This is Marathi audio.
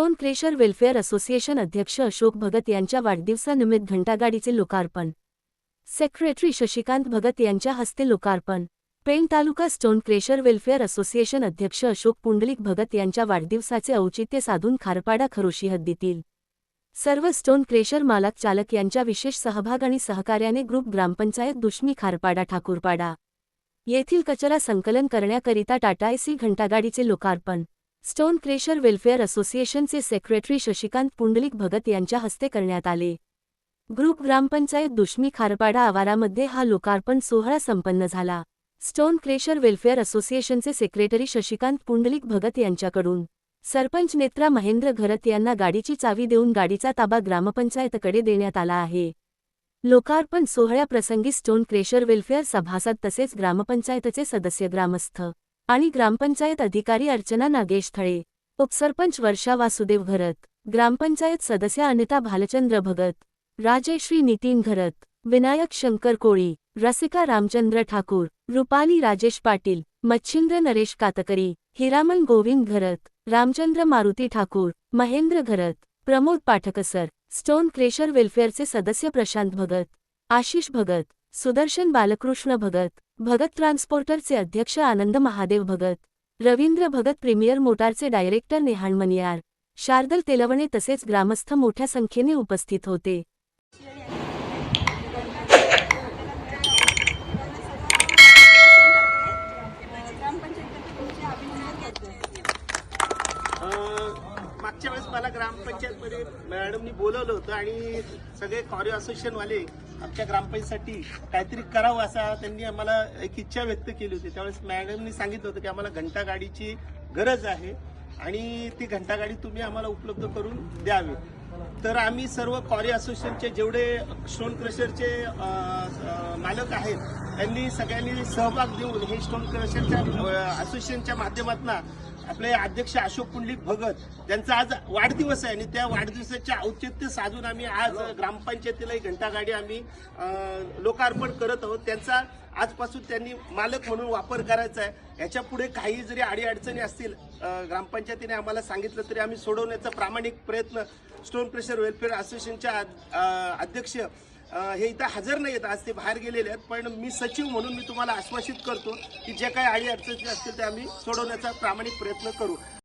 स्टोन क्रेशर वेलफेअर असोसिएशन अध्यक्ष अशोक भगत यांच्या वाढदिवसानिमित्त घंटागाडीचे लोकार्पण. सेक्रेटरी शशिकांत भगत यांच्या हस्ते लोकार्पण. Pen taluka stone crusher welfare association अध्यक्ष अशोक पुंडलिक भगत यांच्या वाढदिवसाचे औचित्य साधून खारपाडा खरोशी हद्दीतील. सर्व स्टोन क्रेशर मालक चालक यांच्या विशेष सहभाग आणि सहकार्याने ग्रुप ग्रामपंचायत दुष्मी खारपाडा ठाकूरपाडा. येथील कचरा संकलन करण्याकरिता टाटा एसी घंटागाडीचे लोकार्पण. स्टोन क्रेशर वेलफेअर असोसिएशनचे सेक्रेटरी शशिकांत पुंडलिक भगत यांच्या हस्ते करण्यात आले. ग्रुप ग्रामपंचायत दुष्मी खारपाडा आवारामध्ये हा लोकार्पण सोहळा संपन्न झाला. स्टोन क्रेशर वेलफेअर असोसिएशनचे सेक्रेटरी शशिकांत पुंडलिक भगत यांच्याकडून. सरपंच नेत्रा महेंद्र घरत यांना गाडीची चावी देऊन गाडीचा ताबा ग्रामपंचायतकडे देण्यात आला आहे. लोकार्पण सोहळ्याप्रसंगी स्टोन क्रेशर वेलफेअर सभासद तसेच ग्रामपंचायतचे सदस्य ग्रामस्थ आणि ग्रामपंचायत अधिकारी अर्चना नागेश थळे उपसरपंच वर्षा वासुदेव घरत ग्रामपंचायत सदस्य अनिता भालचंद्र भगत राजेश्री नितीन घरत विनायक शंकर कोळी रसिका रामचंद्र ठाकूर रुपाली राजेश पाटील मच्छिंद्र नरेश कातकरी हिरामन गोविंद घरत रामचंद्र मारुती ठाकूर महेंद्र घरत प्रमोद पाठकसर स्टोन क्रेशर वेलफेअरचे सदस्य प्रशांत भगत आशिष भगत सुदर्शन बालकृष्ण भगत भगत ट्रान्सपोर्टरचे अध्यक्ष आनंद महादेव भगत रवींद्र भगत प्रीमियर मोटारचे डायरेक्टर नेहाण मनियार शार्दल तेलवणे तसेच ग्रामस्थ मोठ्या संख्येने उपस्थित होते. मागच्या वेळेस मला ग्रामपंचायतमध्ये मॅडमनी बोलवलं होतं आणि सगळे कॉरिओ असोसिएशनवाले आमच्या ग्रामपंचायतसाठी काहीतरी करावं असा त्यांनी आम्हाला एक इच्छा व्यक्त केली होती. त्यावेळेस मॅडमनी सांगितलं होतं की आम्हाला घंटा गाडीची गरज आहे आणि ती घंटा गाडी तुम्ही आम्हाला उपलब्ध करून द्यावी. तर आम्ही सर्व कॉरी असोसिएशनचे जेवढे स्टोन क्रशरचे मालक आहेत त्यांनी सगळ्यांनी सहभाग देऊन हे स्टोन क्रशरच्या असोसिएशनच्या माध्यमातून आपले अध्यक्ष अशोक पुंडलिक भगत त्यांचा आज वाढदिवस आहे आणि त्या वाढदिवसाचे औचित्य साधून आम्ही आज ग्रामपंचायतीला ही घंटागाडी आम्ही लोकार्पण करत आहोत. त्यांचा आजपासून त्यांनी मालक म्हणून वापर करायचा आहे. याच्यापुढे काही जरी अडीअडचणी असतील ग्रामपंचायतीने आम्हाला सांगितलं तरी आम्ही सोडवण्याचा प्रामाणिक प्रयत्न स्टोन प्रेशर वेलफेअर असोसिएशनच्या अध्यक्ष हे इथं हजर नाही आहेत आज ते बाहेर गेलेले आहेत. पण मी सचिव म्हणून मी तुम्हाला आश्वासित करतो की जे काही अडीअडचणी असतील त्या आम्ही सोडवण्याचा प्रामाणिक प्रयत्न करू.